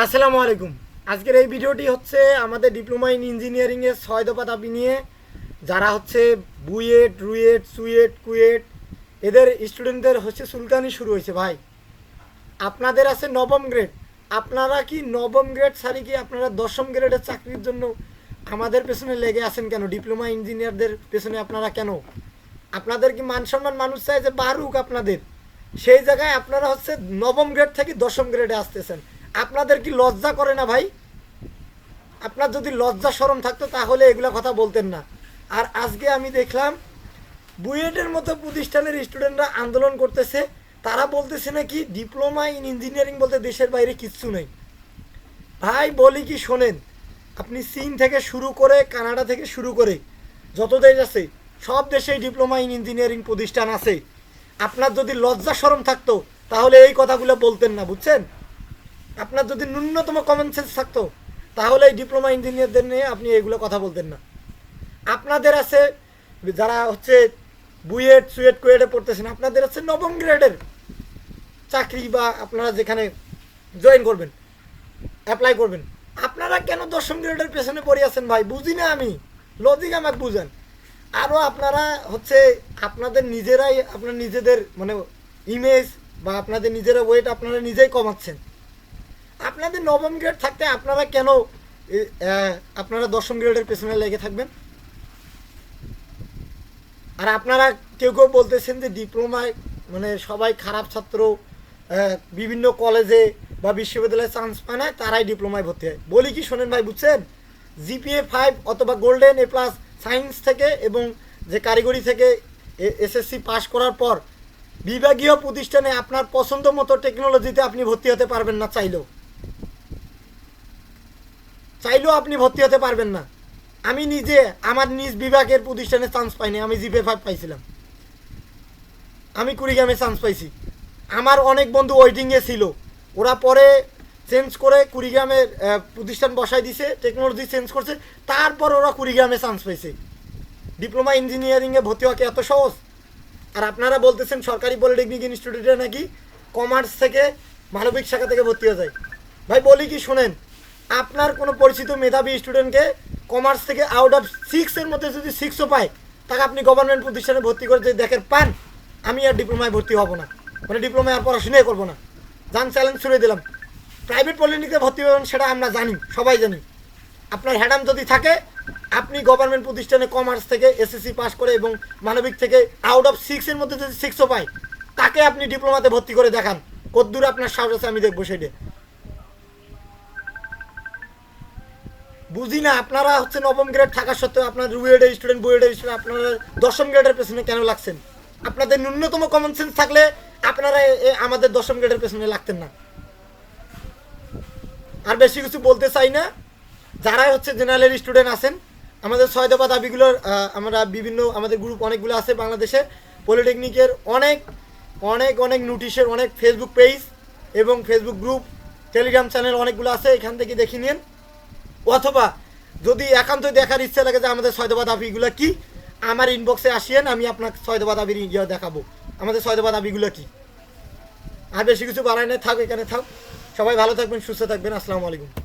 আসসালামু আলাইকুম। আজকের এই ভিডিওটি হচ্ছে আমাদের ডিপ্লোমা ইন ইঞ্জিনিয়ারিংয়ের ছয় দফা দাবি নিয়ে, যারা হচ্ছে বুয়েট, রুয়েট, সুয়েট, কুয়েট, এদের স্টুডেন্টদের হচ্ছে সুলকানি শুরু হয়েছে ভাই। আপনাদের আছে নবম গ্রেড আপনারা কি নবম গ্রেড সারি কি আপনারা দশম গ্রেডের চাকরির জন্য আমাদের পেছনে লেগে আছেন কেন? ডিপ্লোমা ইঞ্জিনিয়ারদের পেছনে আপনারা কেন? আপনাদের কি মান সম্মান মানুষ চাই যে বারুক আপনাদের? সেই জায়গায় আপনারা হচ্ছে নবম গ্রেড থেকে দশম গ্রেডে আসতেছেন। আপনাদের কি লজ্জা করে না ভাই? আপনার যদি লজ্জা সরম থাকতো, তাহলে এগুলা কথা বলতেন না। আর আজকে আমি দেখলাম, বুয়েটের মতো প্রতিষ্ঠানের স্টুডেন্টরা আন্দোলন করতেছে। তারা বলতেছে নাকি, ডিপ্লোমা ইন ইঞ্জিনিয়ারিং বলতে দেশের বাইরে কিচ্ছু নেই। ভাই, বলি কি, শোনেন, আপনি চীন থেকে শুরু করে কানাডা থেকে শুরু করে যত দেশ আছে, সব দেশেই ডিপ্লোমা ইন ইঞ্জিনিয়ারিং প্রতিষ্ঠান আছে। আপনার যদি লজ্জা সরম থাকতো, তাহলে এই কথাগুলো বলতেন না, বুঝছেন? আপনার যদি ন্যূনতম কমন সেন্স থাকতো, তাহলে এই ডিপ্লোমা ইঞ্জিনিয়ারদের নিয়ে আপনি এইগুলো কথা বলতেন না। আপনাদের আছে, যারা হচ্ছে বুয়েট, সুয়েট, কুয়েটে পড়তেছেন, আপনাদের আছে নবম গ্রেডের চাকরি বা আপনারা যেখানে জয়েন করবেন অ্যাপ্লাই করবেন। আপনারা কেন দশম গ্রেডের পেছনে পড়ে আছেন ভাই? বুঝি না আমি। লজিক আমাকে বুঝেন। আরও আপনারা হচ্ছে আপনাদের নিজেরাই, আপনার নিজেদের মানে ইমেজ বা আপনাদের নিজেরা ওয়েট আপনারা নিজেই কমাচ্ছেন। আপনাদের নবম গ্রেড থাকতে আপনারা কেন আপনারা দশম গ্রেডের পেছনে লেগে থাকবেন? আর আপনারা কেউ কেউ বলতেছেন যে ডিপ্লোমায় মানে সবাই খারাপ ছাত্র বিভিন্ন কলেজে বা বিশ্ববিদ্যালয়ে চান্স পায় না, তারাই ডিপ্লোমায় ভর্তি হয়। বলি কি, শোনেন ভাই, বুঝছেন? জিপিএ ফাইভ অথবা গোল্ডেন এ প্লাস সায়েন্স থেকে এবং যে কারিগরি থেকে এসএসসি পাশ করার পর বিভাগীয় প্রতিষ্ঠানে আপনার পছন্দ মতো টেকনোলজিতে আপনি ভর্তি হতে পারবেন না চাইলেও। চাইলেও আপনি ভর্তি হতে পারবেন না। আমি নিজে, আমার নিজ বিভাগের প্রতিষ্ঠানে চান্স পাইনি, আমি জিপে ফাইভ পাইছিলাম। আমি কুড়িগ্রামে চান্স পাইছি। আমার অনেক বন্ধু ওয়েটিংয়ে ছিল। ওরা পরে চেঞ্জ করে কুড়িগ্রামের প্রতিষ্ঠান বসাই দিছে টেকনোলজি চেঞ্জ করছে। তারপর ওরা কুড়িগ্রামে চান্স পাইছে। ডিপ্লোমা ইঞ্জিনিয়ারিংয়ে ভর্তি হওয়া কি এত সহজ? আর আপনারা বলতেছেন সরকারি পলিটেকনিক ইনস্টিটিউটে নাকি কমার্স থেকে মানবিক শাখা থেকে ভর্তি হয়ে যায়। ভাই, বলি কি শোনেন? আপনার কোনো পরিচিত মেধাবী স্টুডেন্টকে কমার্স থেকে আউট অফ সিক্সের মধ্যে যদি সিক্সও পায়, তাকে আপনি গভর্নমেন্ট প্রতিষ্ঠানে ভর্তি করে যদি দেখেন পান, আমি আর ডিপ্লোমায় ভর্তি হব না। মানে ডিপ্লোমায় আর পড়াশোনাই করব না। যান চ্যালেঞ্জ ছুড়ে দিলাম। প্রাইভেট পলিটেকনিকে ভর্তি হবেন সেটা আমরা জানি, সবাই জানি। আপনার হ্যাডাম যদি থাকে, আপনি গভর্নমেন্ট প্রতিষ্ঠানে কমার্স থেকে এসএসসি পাস করে এবং মানবিক থেকে আউট অফ সিক্সের মধ্যে যদি সিক্সও পায়, তাকে আপনি ডিপ্লোমাতে ভর্তি করে দেখান। কদ্দূর আপনার সাহস আছে, আমি দেখব সেটা বুঝি না, আপনারা হচ্ছে নবম গ্রেড থাকা সত্ত্বেও আপনার রুয়েডের স্টুডেন্ট বুয়েডের স্টুডেন্ট আপনারা দশম গ্রেডের পেছনে কেন লাগছেন? আপনাদের ন্যূনতম কমন সেন্স থাকলে আপনারা আমাদের দশম গ্রেডের পেছনে লাগতেন না। আর বেশি কিছু বলতে চাই না। যারাই হচ্ছে জেনারেলের স্টুডেন্ট আছেন, আমাদের ছয় দফা দাবিগুলোর আমরা বিভিন্ন, আমাদের গ্রুপ অনেকগুলো আছে বাংলাদেশে। পলিটেকনিকের অনেক অনেক অনেক নোটিশের অনেক ফেসবুক পেজ এবং ফেসবুক গ্রুপ টেলিগ্রাম চ্যানেল অনেকগুলো আছে, এখান থেকে দেখে নিন। অথবা যদি একান্ত দেখার ইচ্ছা লাগে যে আমাদের ছয় দফা দাবিগুলো কি, আমার ইনবক্সে আসিয়েন, আমি আপনাকে ছয় দফা দাবির ইয়ে দেখাবো। আমাদের ছয় দফা দাবিগুলো কি? আর বেশি কিছু বাড়াই না থাক, এখানে থাক। সবাই ভালো থাকবেন, সুস্থ থাকবেন। আসসালামু আলাইকুম।